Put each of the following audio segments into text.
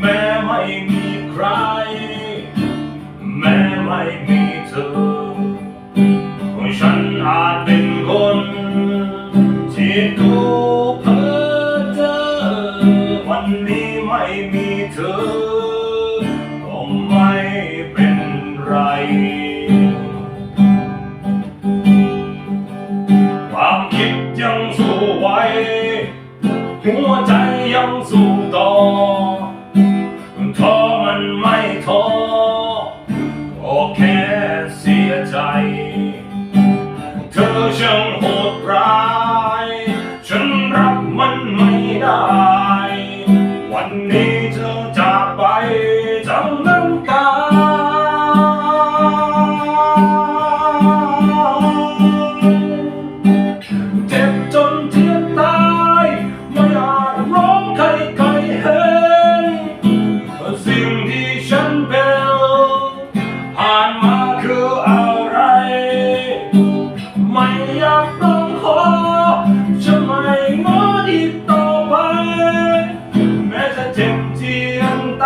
แม้ไม่มีใคร แม้ไม่มีเธอ ฉันอาจเป็นคนที่ดูเพ้อเจอวันนี้ไม่มีเธอ ก็ไม่เป็นไรความคิดยังสู้ไว้ หัวใจยังสู้ เ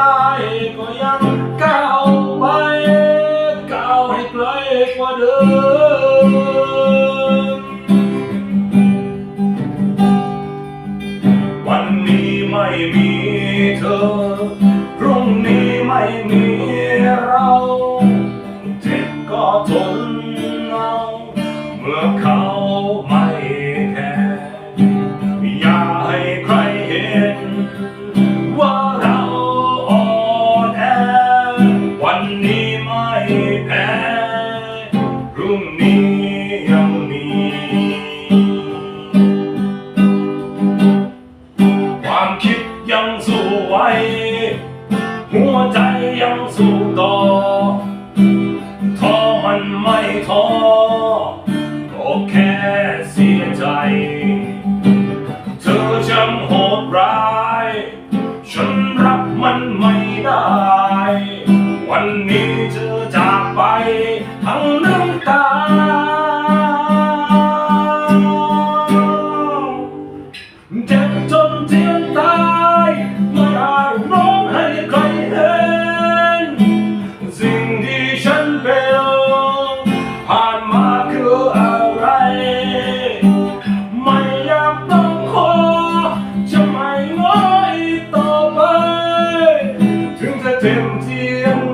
ายก็ยังก้าวไปก้าวให้ไกลกว่าเดิม วันนี้ไม่มีเธอ พรุ่งนี้ไม่มีเราเจ็บก็ทนเอาเมื่อเขาม่แใจยังสู้ต่อท้อมันไม่ท้อ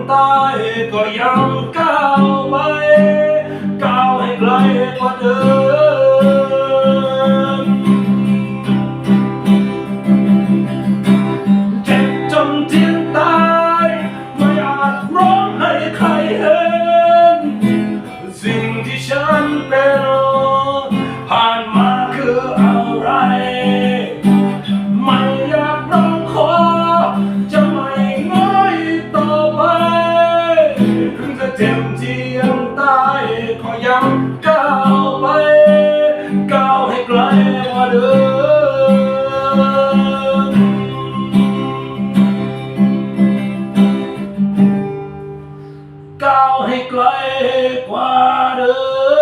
ใต้ก็ยังก้าวไปก้าวให้ไกลกว่าเดิม เทียมเทียมตายขอย้ำก้าวไปก้าวให้ไกลกว่าเดิมก้าวให้ไกลกว่าเดิม